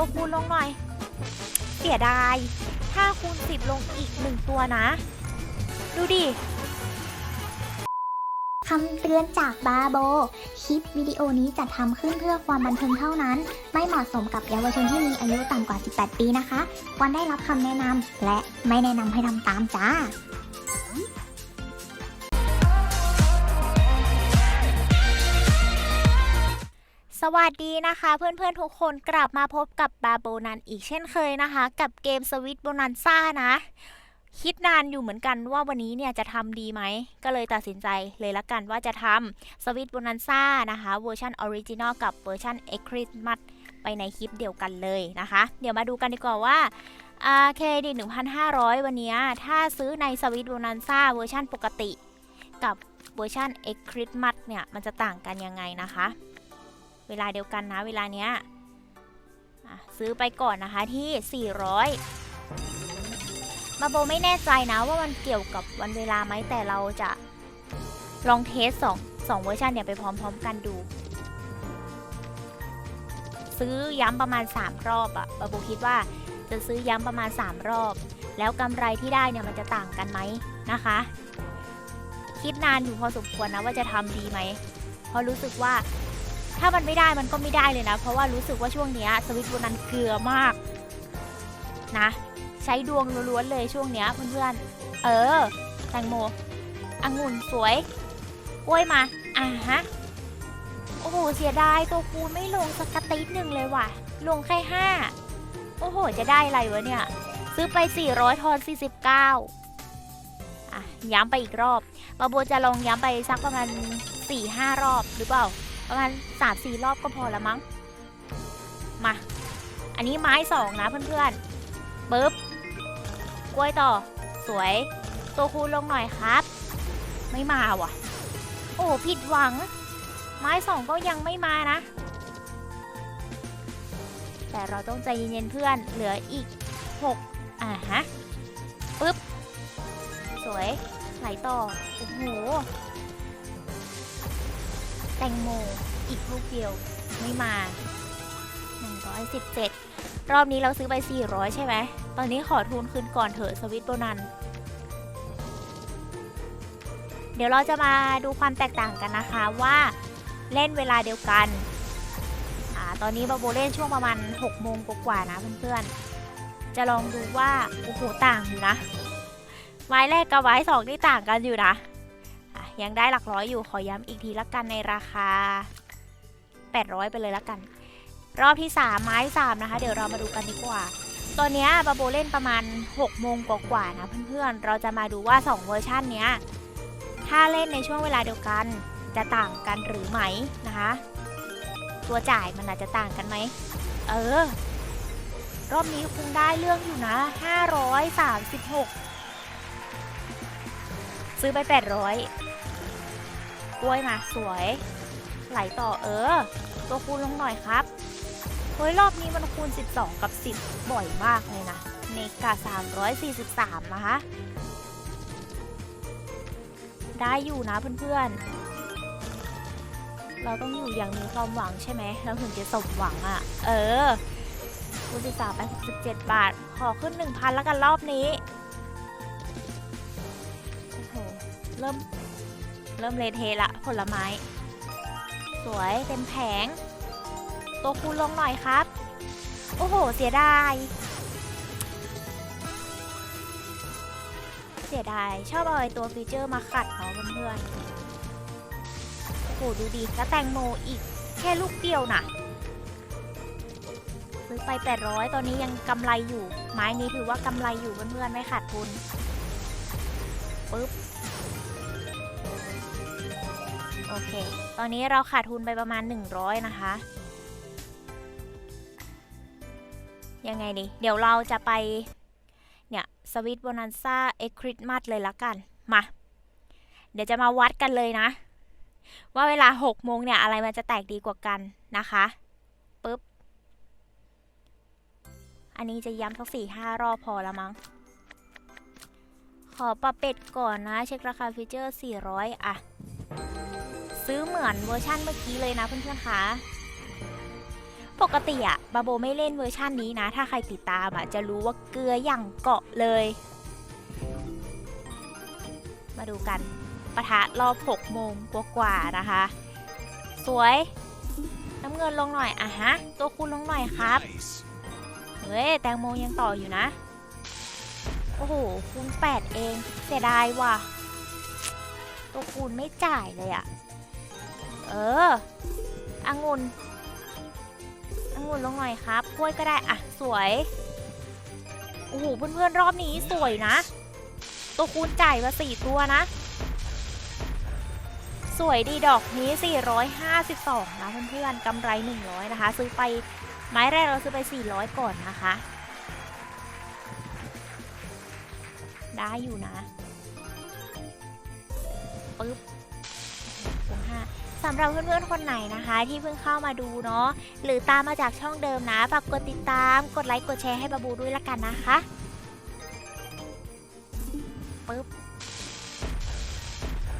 ตัวคูณลงหน่อย เสียดาย ถ้าคูณ10ลงอีกหนึ่งตัวนะ ดูดิ คำเตือนจากบาโบ คลิปวิดีโอนี้จัดทำขึ้นเพื่อความบันเทิงเท่านั้น ไม่เหมาะสมกับเยาวชนที่มีอายุต่ำกว่า 18 ปีนะคะ ควรได้รับคำแนะนำและไม่แนะนำให้ทำตามจ้า วัสดีนะคะเพื่อนๆทุกคนกลับมาพบกับบาโบนันอีกเช่นเคยนะคะ กับเกมสวิตโบนันซ่านะ คิดนานอยู่เหมือนกันว่าวันนี้เนี่ยจะทำดีไหม ก็เลยตัดสินใจเลยละกันว่าจะทำสวิตโบนันซ่านะคะเวอร์ชันออริจินอลกับเวอร์ชันเอ็กคริสมัสไปในคลิปเดียวกันเลยนะคะ เดี๋ยวมาดูกันดีกว่าว่าเครดิต1,500 วันนี้ถ้าซื้อในสวิตโบนันซ่าเวอร์ชันปกติ กับเวอร์ชันเอ็กคริสมัสเนี่ยมันจะต่างกันยังไงนะคะ เวลาเดียวกันนะเวลาเนี้ยซื้อไปก่อนนะคะที่ 400 มาโบไม่แน่ใจนะว่ามันเกี่ยวกับวันเวลาไหมแต่เราจะลองเทสสองสองเวอร์ชันเนี่ยไปพร้อมๆกันดู ซื้อย้ำประมาณ 3 รอบอะบาโบคิดว่าจะซื้อย้ำประมาณ 3 รอบ แล้วกำไรที่ได้เนี่ยมันจะต่างกันไหมนะคะ คิดนานอยู่พอสมควรนะว่าจะทำดีไหมเพราะรู้สึกว่า ถ้ามันไม่ได้มันก็ไม่ได้เลยนะ เพราะว่ารู้สึกว่าช่วงเนี้ยสวิตช์บนนั้นเกลือมากนะ ใช้ดวงล้วนๆเลยช่วงเนี้ยเพื่อนๆเออแตงโมองุ่นสวยกล้วยมาอ่าฮะโอ้โหเสียดายตัวคูไม่ลงสักติดหนึ่งเลยว่ะ ลงแค่ห้าโอ้โห จะได้อะไรวะเนี่ย ซื้อไป 400 ทอน 49 อะ ย้ำไปอีกรอบ บาโบจะลองย้ำไปสักประมาณ 4-5 รอบหรือเปล่า ประมาณสามสี่รอบก็พอละมั้ง มา อันนี้ไม้สองนะเพื่อนๆปึ๊บ กล้วยต่อ สวย ตัวคูณลงหน่อยครับ ไม่มาว่ะ โอ้ผิดหวัง ไม้สองก็ยังไม่มานะ แต่เราต้องใจเย็นๆเพื่อน เหลืออีกหกอ่าฮะปึ๊บ สวย ไหลต่อ โอ้โห แตงโม อีกลูกเดียวไม่มา 117 รอบนี้เราซื้อไป 400 ใช่ไหม ตอนนี้ขอทุนคืนก่อนเถอะสวิตโบนัน เดี๋ยวเราจะมาดูความแตกต่างกันนะคะว่าเล่นเวลาเดียวกันอตอนนี้บาโบเล่นช่วงประมาณ 6 โมงกว่าๆนะเพื่อนๆ จะลองดูว่า โอ้โห ต่างอยู่นะ ไม้แรกกับไม้สองนี่ต่างกันอยู่นะ ยังได้หลักร้อยอยู่ขอย้ำอีกทีละกันในราคา 800 ไปเลยละกัน รอบที่ 3 ไม้ 3 นะคะ เดี๋ยวเรามาดูกันดีกว่า ตอนเนี้ยบาโบเล่นประมาณ 6 โมงกว่าๆนะเพื่อนๆ เราจะมาดูว่า 2 เวอร์ชันเนี้ย ถ้าเล่นในช่วงเวลาเดียวกันจะต่างกันหรือไหมนะคะ ตัวจ่ายมันอาจจะต่างกันไหม เออ รอบนี้คงได้เรื่องอยู่นะ 536 ซื้อไป 800 กล้วยมาสวย ไหลต่อเออ ตัวคูณลงหน่อยครับ เฮ้ยรอบนี้มันคูณ 12 กับ 10 บ่อยมากเลยนะเมกา343 นะคะ ได้อยู่นะเพื่อนๆ เราต้องอยู่อย่างมีความหวังใช่ไหม เราถึงจะสมหวังอะ่ะ เออคูณ13ไป67 บาท ขอขึ้น 1,000 แล้วกันรอบนี้โอ้โหเริ่ม เริ่มเลเทละผลไม้ สวยเต็มแผง ตัวคูณลงหน่อยครับ โอ้โห เสียดาย เสียดาย ชอบเอาไอตัวฟีเจอร์มาขัดเนาะเพื่อนๆโอ้โห ดูดีแล้วแตงโมอีกแค่ลูกเดียวน่ะซื้อไป 800 ตอนนี้ยังกำไรอยู่ ไม้นี้ถือว่ากำไรอยู่เพื่อนๆไม่ขาดทุนปึ๊บ โอเค ตอนนี้เราขาดทุนไปประมาณ 100 นะคะ ยังไงดี เดี๋ยวเราจะไป เนี่ย สวิตโบนันซ่าเอ็กคริสมัสเลยละกัน มา เดี๋ยวจะมาวัดกันเลยนะ ว่าเวลา6โมงเนี่ย อะไรมันจะแตกดีกว่ากันนะคะปึ๊บ อันนี้จะย้ำสักสี่ห้ารอบพอละมั้ง ขอปรับเป็ดก่อนนะ เช็คราคาฟีเจอร์ 400 อะ ซื้อเหมือนเวอร์ชั่นเมื่อกี้เลยนะเพื่อนๆคะ ปกติอะบาโบไม่เล่นเวอร์ชันนี้นะ ถ้าใครติดตามอะจะรู้ว่าเกลืออย่างเกาะเลย มาดูกันปะทะรอบ6โมงกว่าๆนะคะ สวย น้ำเงินลงหน่อยอะฮะ ตัวคุณลงหน่อยครับ เฮ้ย แตงโมยังต่ออยู่นะ โอ้โห คูณ8เอง เสียดายว่ะ ตัวคูณไม่จ่ายเลยอะ เออองุ่นองุ่นลงหน่อยครับกล้วยก็ได้อะสวย โอ้โหเพื่อนๆรอบนี้สวยนะ ตัวคูณจ่ายมาสี่ตัวนะ สวยดีดอกนี้ 452 นะเพื่อนๆกำไร 100 นะคะ ซื้อไปไม้แรกเราซื้อไป 400 ก่อนนะคะ ได้อยู่นะปึ๊บ สำหรับเพื่อนๆคนไหนนะคะ ที่เพิ่งเข้ามาดูเนาะหรือตามมาจากช่องเดิมนะฝากกดติดตามกดไลค์กดแชร์ให้บาบูด้วยละกันนะคะปึ๊บ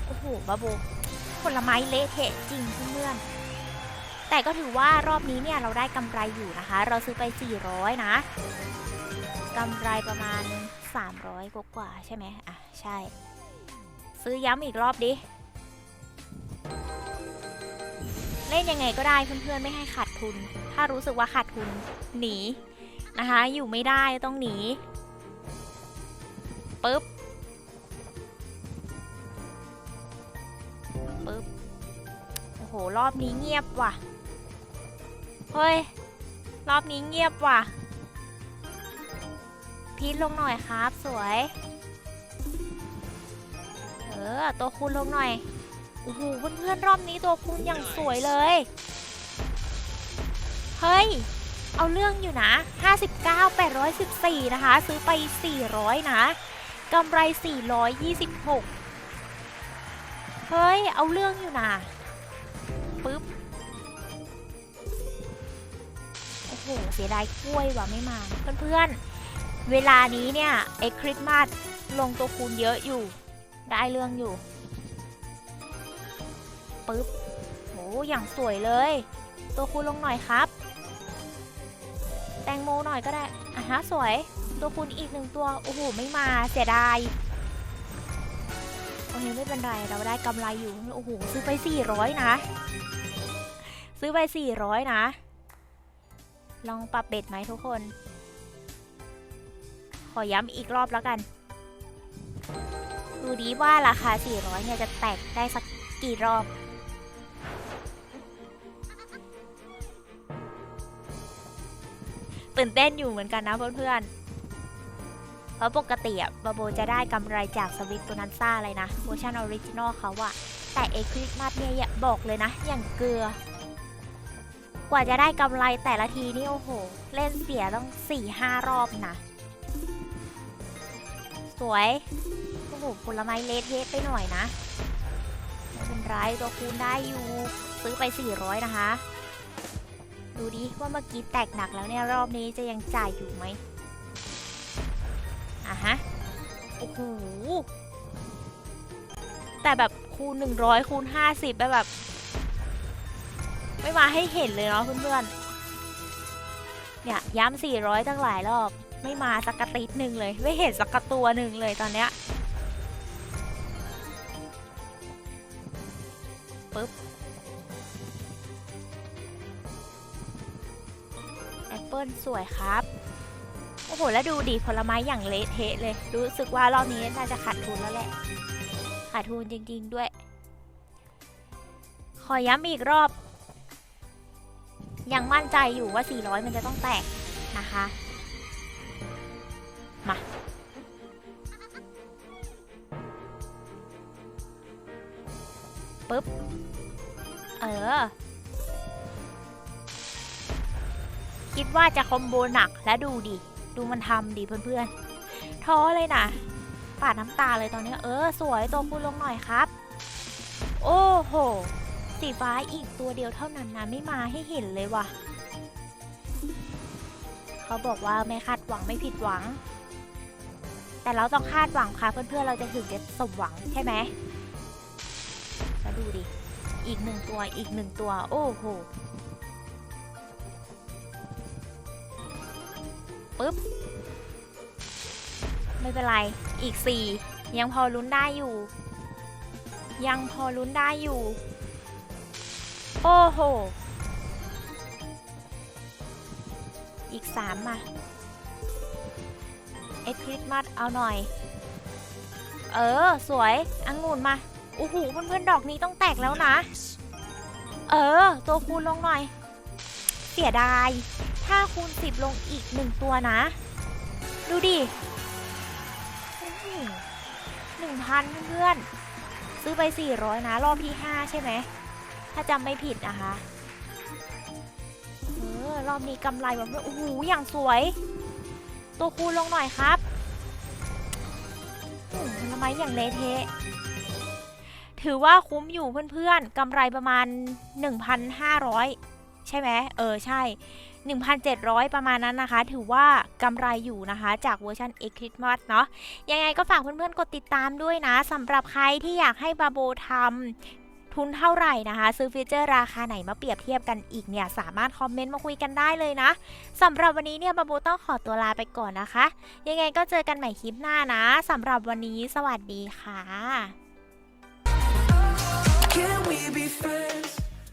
โอ้โหบาบูผลไม้เละเทะจริงเพื่อนๆแต่ก็ถือว่ารอบนี้เนี่ยเราได้กำไรอยู่นะคะ เราซื้อไป 400 นะกำไรประมาณ 300 กว่าใช่ไหมอะใช่ ซื้อย้ำอีกรอบดิ เล่นยังไงก็ได้เพื่อนๆไม่ให้ขาดทุน ถ้ารู้สึกว่าขาดทุนหนีนะคะ อยู่ไม่ได้ต้องหนีปึ๊บปึ๊บโอ้โหรอบนี้เงียบว่ะเฮ้ยรอบนี้เงียบว่ะ พีทลงหน่อยครับ สวย เออ ตัวคูณลงหน่อย อ้โหเพื่อนๆรอบนี้ตัวคูณอย่างสวยเลย เฮ้ย เอาเรื่องอยู่นะ 59 814 นะคะ ซื้อไป 400 นะกำไร 426 เฮ้ย เอาเรื่องอยู่นะปึ๊บ โอ้โห เสียดายกล้วยว่ะไม่มา เพื่อนๆ เวลานี้เนี่ย ไอ้คริสต์มาสลงตัวคูณเยอะอยู่ ได้เรื่องอยู่ ปึ๊บโหอย่างสวยเลย ตัวคูณลงหน่อยครับ แตงโมหน่อยก็ได้อะฮะสวย ตัวคูณอีกหนึ่งตัว โอ้โห ไม่มาเสียดายโอเคไม่เป็นไร เราได้กำไรอยู่ โอ้โห ซื้อไป 400 นะ ซื้อไป 400 นะ ลองปรับเบ็ดไหมทุกคน ขอย้ำอีกรอบแล้วกัน ดูดีว่าราคา 400 เนี่ยจะแตกได้สักกี่รอบ ตื่นเต้นอยู่เหมือนกันนะเพื่อนๆ เพราะปกติอะบาโบจะได้กำไรจากสวิตตัวนันซ่าเลยนะเวอร์ชันออริจินอลเขาอะแต่เอคริสมาสเนี่ยบอกเลยนะ อย่างเกลือ กว่าจะได้กำไรแต่ละทีนี่โอ้โห เล่นเสียต้อง4-5รอบนะ สวย โอ้โหผลไม้เละเทไปหน่อยนะไม่เป็นไรตัวคูณได้อยู่ ซื้อไป 400 นะคะ ดูดิว่าเมื่อกี้แตกหนักแล้วเนี่ยรอบนี้จะยังจ่ายอยู่ไหมอะฮะ โอ้โห แต่แบบคูณ 100 คูณ 50แบบแบบ ไม่มาให้เห็นเลยเนาะเพื่อนๆ เนี่ยย้ำ400 ตั้งหลายรอบ ไม่มาสักกระติดหนึ่งเลย ไม่เห็นสักกระตัวหนึ่งเลยตอนเนี้ย เปิลสวยครับ โอ้โห แล้วดูดิผลไม้อย่างเละเทะเลย รู้สึกว่ารอบนี้น่าจะขาดทุนแล้วแหละ ขาดทุนจริง ๆด้วย ขอย้ำอีกรอบ ยังมั่นใจอยู่ว่า 400 มันจะต้องแตกนะคะ มาปึ๊บ เออ ว่าจะคอมโบหนักและดูดิ ดูมันทำดิเพื่อนๆ ท้อเลยนะปาดน้ำตาเลยตอนนี้ เออ สวยตัวพูดลงหน่อยครับ โอ้โห สีฟ้าอีกตัวเดียวเท่านั้นนะ ไม่มาให้เห็นเลยว่ะ เขาบอกว่าไม่คาดหวังไม่ผิดหวัง แต่เราต้องคาดหวังค่ะ เพื่อนๆ เราจะถึงจะสมหวังใช่ไหมแล้วดูดิ อีกหนึ่งตัวอีกหนึ่งตัว โอ้โห ปุ๊บ ไม่เป็นไร อีกสี่ยังพอลุ้นได้อยู่ ยังพอลุ้นได้อยู่ โอ้โห อีกสามมา เอ็ดคริสต์มาสเอาหน่อย เออ สวยองุ่นมา โอ้โหเพื่อนๆดอกนี้ต้องแตกแล้วนะ เออ ตัวคูณลงหน่อย เสียดาย ถ้าคูณ 10 ลงอีกหนึ่งตัวนะ ดูดิหนึ่งพันเพื่อนๆ ซื้อไป 400 นะ รอบที่ 5 ใช่ไหม ถ้าจำไม่ผิดนะคะ เออ รอบนี้กำไรแบบโอ้โห อย่างสวย ตัวคูณลงหน่อยครับอืมผลไมอย่างเละเทะถือว่าคุ้มอยู่เพื่อนๆกำไรประมาณ 1,500 ใช่ไหมเออ ใช่ 1,700 ประมาณนั้นนะคะ ถือว่ากำไรอยู่นะคะ จากเวอร์ชัน e c l i p s m o d เนาะยังไงก็ฝากเพื่อนๆ กดติดตามด้วยนะสำหรับใครที่อยากให้บาโบทำทุนเท่าไหร่นะคะ ซื้อฟีเจอร์ราคาไหนมาเปรียบเทียบกันอีกเนี่ย สามารถคอมเมนต์มาคุยกันได้เลยนะสำหรับวันนี้เนี่ยบาโบต้องขอตัวลาไปก่อนนะคะ ยังไงก็เจอกันใหม่คลิปหน้านะสำหรับวันนี้สวัสดีค่ะ